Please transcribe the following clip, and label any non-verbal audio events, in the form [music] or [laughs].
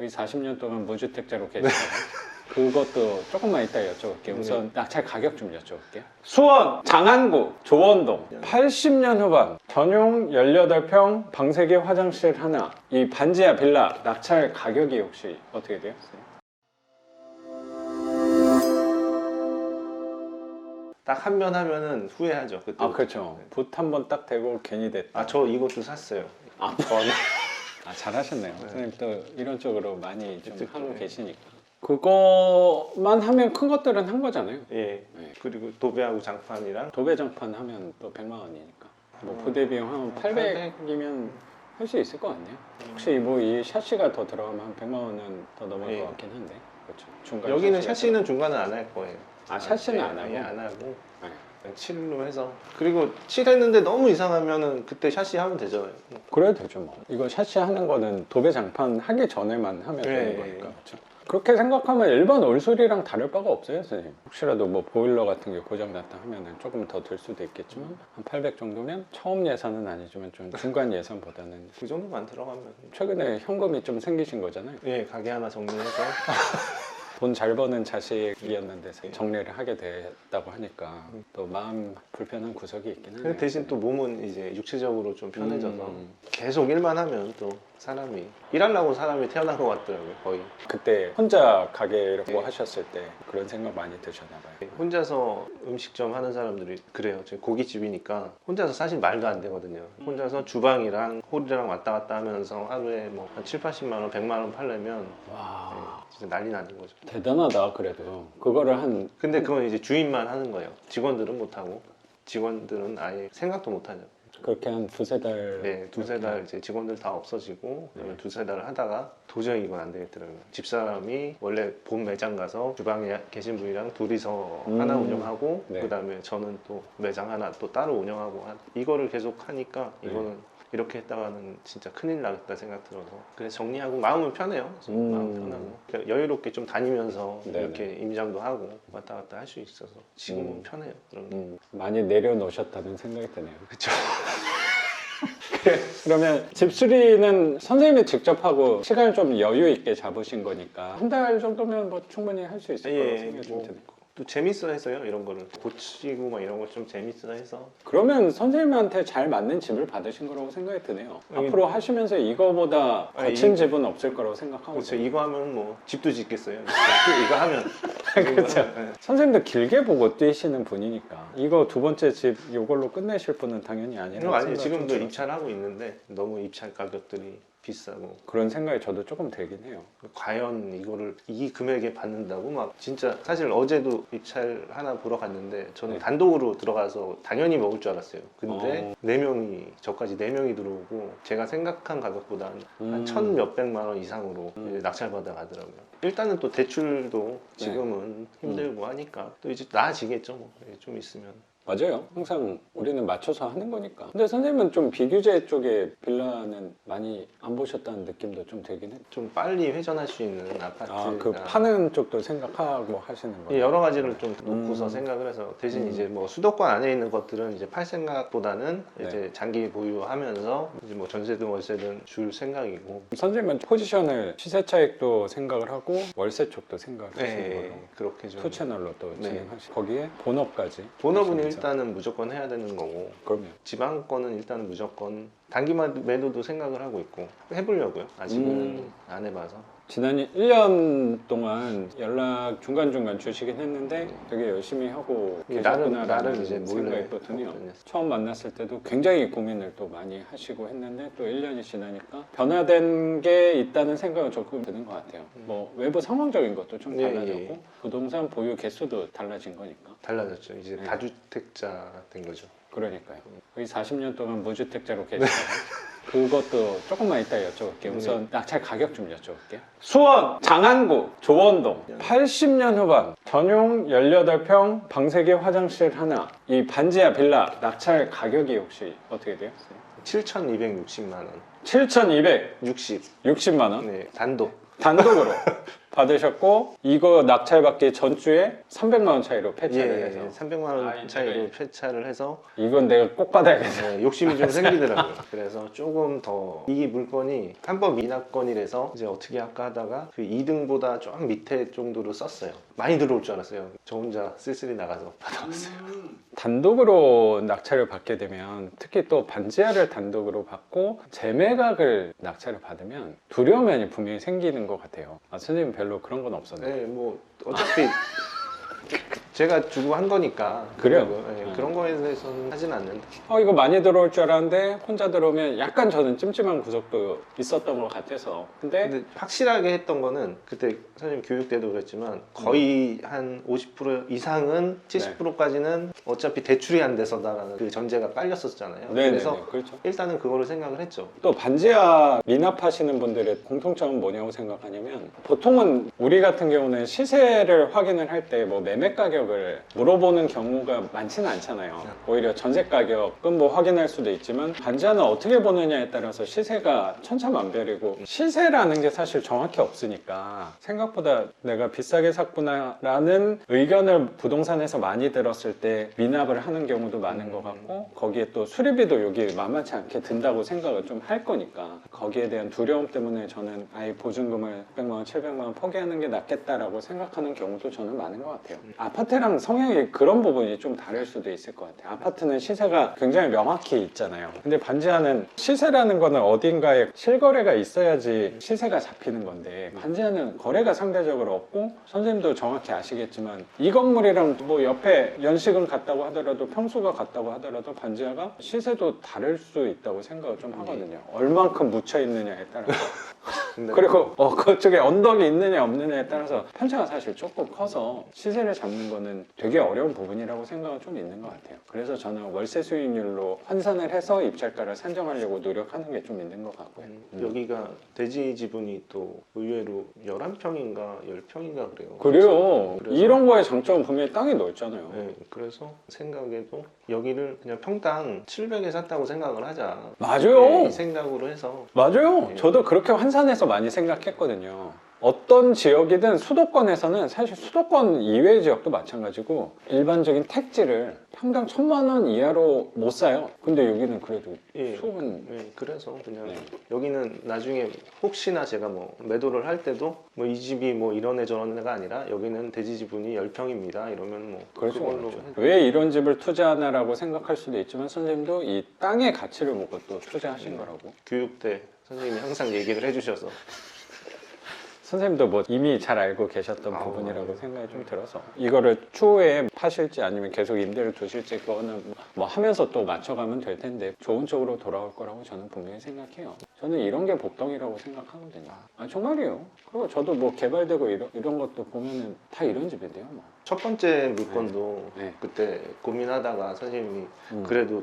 거의 40년 동안 무주택자로 계시다가 그것도 조금만 이따 여쭤볼게요. 우선 낙찰 가격 좀 여쭤볼게요. 수원, 장안구, 조원동 80년 후반 전용 18평 방 3개 화장실 하나 이 반지하 빌라 낙찰 가격이 혹시 어떻게 돼요? 딱한번 하면은 후회하죠. 그때. 아 그렇죠. 붓 한 번 딱 대고 괜히 됐다. 아, 저 이것도 샀어요. 아, 아 잘하셨네요. 선생님 또 이런 쪽으로 많이 좀 그쵸, 하고 네. 계시니까. 그거만 하면 큰 것들은 한 거잖아요. 예. 네. 그리고 도배하고 장판이랑 도배장판 하면 또 100만 원이니까. 뭐 음. 부대 비용 하면 800이면 할 수 있을 것 같네요. 혹시 뭐 이 샤시가 더 들어가면 한 100만 원은 더 넘을 예. 것 같긴 한데. 그렇죠. 중간 여기는 샤시가 샤시는 중간은 안 할 거예요. 아, 샤시는 예, 안 하고? 예, 안 하고 네. 그냥 칠로 해서 그리고 칠 했는데 너무 이상하면은 그때 샤시 하면 되죠. 그래도 되죠 뭐. 이거 샤시 하는 거는 도배 장판 하기 전에만 하면 예, 되는 예, 거니까. 예. 그렇죠. 그렇게 생각하면 일반 올술이랑 다를 바가 없어요, 선생님. 혹시라도 뭐 보일러 같은 게 고장났다 하면은 조금 더 들 수도 있겠지만 한 800 정도면 처음 예산은 아니지만 좀 중간 예산보다는 그 정도만 들어가면 최근에 현금이 좀 생기신 거잖아요. 예 가게 하나 정리해서 [laughs] 돈 잘 버는 자식이었는데 정리를 하게 됐다고 하니까 또 마음 불편한 구석이 있긴 하네요. 대신 또 몸은 이제 육체적으로 좀 편해져서 음. 계속 일만 하면 또 사람이 일하려고 사람이 태어난 것 같더라고요 거의 그때 혼자 가게 이렇게 네. 하셨을 때 그런 생각 많이 드셨나 봐요. 혼자서 음식점 하는 사람들이 그래요 저희 고깃집이니까 혼자서 사실 말도 안 되거든요 혼자서 주방이랑 홀이랑 왔다 갔다 하면서 하루에 뭐 한 7, 80만 원, 100만 원 팔려면 와 예, 진짜 난리 나는 거죠 대단하다 그래도 그거를 한 근데 그건 이제 주인만 하는 거예요 직원들은 못 하고 직원들은 아예 생각도 못 하죠 그렇게 한 두세 달 네, 두세 달 이제 직원들 다 없어지고 그다음에 두세 달을 하다가 도저히 이건 안 되겠더라고요. 집사람이 원래 본 매장 가서 주방에 계신 분이랑 둘이서 음. 하나 운영하고 네. 그다음에 저는 또 매장 하나 또 따로 운영하고 한 이거를 계속 하니까 네. 이거는 이렇게 했다가는 진짜 큰일 나겠다 생각 들어서 그래서 정리하고 마음은 편해요. 음. 마음 편하고 그러니까 여유롭게 좀 다니면서 네네. 이렇게 임장도 하고 왔다 갔다 할 수 있어서 지금은 음. 편해요. 그런 게. 음, 많이 내려놓으셨다는 생각이 드네요. 그쵸. [laughs] 그러면 집수리는 선생님이 직접 하고 시간을 좀 여유 있게 잡으신 거니까 한 달 정도면 뭐 충분히 할 수 있을 거라고 예, 생각이 좀 뭐. 드네요. 또 재밌어 해서요 이런 거를 고치고 막 이런 거 좀 재밌어 해서 그러면 선생님한테 잘 맞는 집을 받으신 거라고 생각이 드네요. 음. 앞으로 하시면서 이거보다 아니, 거친 이- 집은 없을 거라고 생각하고 그렇죠. 이거 하면 뭐 집도 짓겠어요 [laughs] 이거 하면. [laughs] 네. 선생님도 길게 보고 뛰시는 분이니까 이거 두 번째 집 이걸로 끝내실 분은 당연히 아니라고 이거 아니 생각이 지금도 좀 들어요. 입찰 하고 있는데 너무 입찰 가격들이 비싸고 그런 생각이 저도 조금 들긴 해요. 과연 이거를 이 금액에 받는다고 막 진짜 사실 어제도 입찰 하나 보러 갔는데 저는 네. 단독으로 들어가서 당연히 먹을 줄 알았어요 근데 어. 네 명이 저까지 네 명이 들어오고 제가 생각한 가격보다 한 음. 천 몇백만 원 이상으로 음. 낙찰받아 가더라고요. 일단은 또 대출도 네. 지금은 힘들고 하니까 또 이제 나아지겠죠. 뭐. 좀 있으면. 맞아요. 항상 우리는 맞춰서 하는 거니까. 근데 선생님은 좀 비규제 쪽에 빌라는 많이 안 보셨다는 느낌도 좀 들긴 했죠. 좀 빨리 회전할 수 있는 아파트가 아, 그 파는 쪽도 생각하고 하시는 예, 거예요? 여러 가지를 좀 놓고서 음. 생각을 해서 대신 음. 이제 뭐 수도권 안에 있는 것들은 이제 팔 생각보다는 네. 이제 장기 보유하면서 이제 뭐 전세든 월세든 줄 생각이고 선생님은 포지션을 시세 차익도 생각을 하고 월세 쪽도 생각을 하시는 네, 거예요. 그렇게 좀 투 채널로 또 네. 진행하시고 거기에 본업까지 본업은 하시면서. 일단은 무조건 해야 되는 거고 그럼요. 지방권은 일단은 무조건 단기 매도도 생각을 하고 있고 해보려고요. 아직은 음. 안 해봐서. 지난 1년 동안 연락 중간중간 주시긴 했는데 되게 열심히 하고 나름 계셨구나라는 나름 이제 몰래 생각이. 하거든요. 처음 만났을 때도 굉장히 고민을 또 많이 하시고 했는데 또 1년이 지나니까 변화된 게 있다는 생각은 조금 드는 것 같아요. 뭐 외부 상황적인 것도 좀 예, 달라졌고 예. 부동산 보유 개수도 달라진 거니까. 달라졌죠. 이제 네. 다주택자 된 거죠. 그러니까요. 거의 40년 동안 무주택자로 계시다가 [laughs] 그것도 조금만 이따 여쭤볼게요. 우선 낙찰 가격 좀 여쭤볼게요. 수원, 장안구, 조원동 80년 후반 전용 18평 방 3개 화장실 하나 이 반지하 빌라 낙찰 가격이 혹시 어떻게 돼요? 7,260만 원. 7,260만 60. 원 네, 단독. 단독으로 [laughs] 받으셨고 이거 낙찰받기 전주에 300만 원 차이로 예, 폐차를 예, 해서 300만 원 아, 차이로 이제- 폐차를 해서 이건 내가 꼭 받아야겠어. 네, 욕심이 좀 생기더라고요. 그래서 조금 더 이 물건이 한 번 미납건이라서 이제 어떻게 할까 하다가 그 2등보다 좀 밑에 정도로 썼어요. 많이 들어올 줄 알았어요. 저 혼자 쓸쓸히 나가서 [laughs] 받아왔어요. 단독으로 낙찰을 받게 되면 특히 또 반지하를 단독으로 받고 재매각을 낙찰을 받으면 두려운 면이 분명히 생기는 것 같아요. 아, 선생님 별로 그런 건 없었나요? 네, 뭐 어차피 제가 주고 한 거니까 그래요? 네, 음. 그런 거에 대해서는 하진 않는데 어 이거 많이 들어올 줄 알았는데 혼자 들어오면 약간 저는 찜찜한 구석도 있었던 것 같아서 근데 근데 확실하게 했던 거는 그때 선생님 교육 때도 그랬지만 거의 한 50% 이상은 70%까지는 어차피 대출이 안 돼서다라는 그 전제가 깔렸었잖아요. 네, 그래서 네, 그렇죠. 일단은 그거를 생각을 했죠. 또 반지하 미납하시는 분들의 공통점은 뭐냐고 생각하냐면 보통은 우리 같은 경우는 시세를 확인을 할 때 뭐 매매 가격 을 물어보는 경우가 많지는 않잖아요. 오히려 전세 가격은 뭐 확인할 수도 있지만 반지하는 어떻게 보느냐에 따라서 시세가 천차만별이고 시세라는 게 사실 정확히 없으니까 생각보다 내가 비싸게 샀구나 라는 의견을 부동산에서 많이 들었을 때 미납을 하는 경우도 많은 것 같고 거기에 또 수리비도 여기 만만치 않게 든다고 생각을 좀 할 거니까 거기에 대한 두려움 때문에 저는 아예 보증금을 600만 원, 700만 원 포기하는 게 낫겠다라고 생각하는 경우도 저는 많은 것 같아요. 아파트 랑 성향이 그런 부분이 좀 다를 수도 있을 것 같아요. 아파트는 시세가 굉장히 명확히 있잖아요. 근데 반지하는 시세라는 거는 어딘가에 실거래가 있어야지 시세가 잡히는 건데 반지하는 거래가 상대적으로 없고 선생님도 정확히 아시겠지만 이 건물이랑 뭐 옆에 연식은 같다고 하더라도 평수가 같다고 하더라도 반지하가 시세도 다를 수 있다고 생각을 좀 하거든요. 얼만큼 묻혀 있느냐에 따라서. [laughs] 그리고 어, 그쪽에 언덕이 있느냐 없느냐에 따라서 편차가 사실 조금 커서 시세를 잡는 거는 되게 어려운 부분이라고 생각은 좀 있는 것 같아요. 그래서 저는 월세 수익률로 환산을 해서 입찰가를 산정하려고 노력하는 게 좀 있는 것 같고요. 음. 여기가 대지 지분이 또 의외로 11평인가 10평인가 그래요. 그래요. 그래서- 이런 거의 장점은 분명히 땅이 넓잖아요. 네, 그래서 생각에도 여기를 그냥 평당 700에 샀다고 생각을 하자. 맞아요. 네, 이 생각으로 해서 맞아요. 예. 저도 그렇게 환산해서 많이 생각했거든요. 어떤 지역이든 수도권에서는 사실 수도권 이외의 지역도 마찬가지고 일반적인 택지를 평당 천만 원 이하로 못 사요. 근데 여기는 그래도 예. 수억은 네, 그래서 그냥 네. 여기는 나중에 혹시나 제가 뭐 매도를 할 때도 뭐 이 집이 뭐 이런 애 저런 애가 아니라 여기는 대지 지분이 10평입니다 이러면 뭐 그걸로 왜 이런 집을 투자하나라고 생각할 수도 있지만 선생님도 이 땅의 가치를 보고 또 투자하신 거라고. 교육 때 선생님이 항상 얘기를 해주셔서 선생님도 뭐 이미 잘 알고 계셨던 아우, 부분이라고 생각이 좀 들어서 이거를 추후에 파실지 아니면 계속 임대를 두실지 그거는 뭐 하면서 또 맞춰가면 될 텐데 좋은 쪽으로 돌아올 거라고 저는 분명히 생각해요. 저는 이런 게 복덩이라고 생각하거든요. 아 정말이에요. 그리고 저도 뭐 개발되고 이런, 이런 것도 보면은 다 이런 집인데요. 뭐. 첫 번째 물건도 네. 그때 고민하다가 선생님이 음. 그래도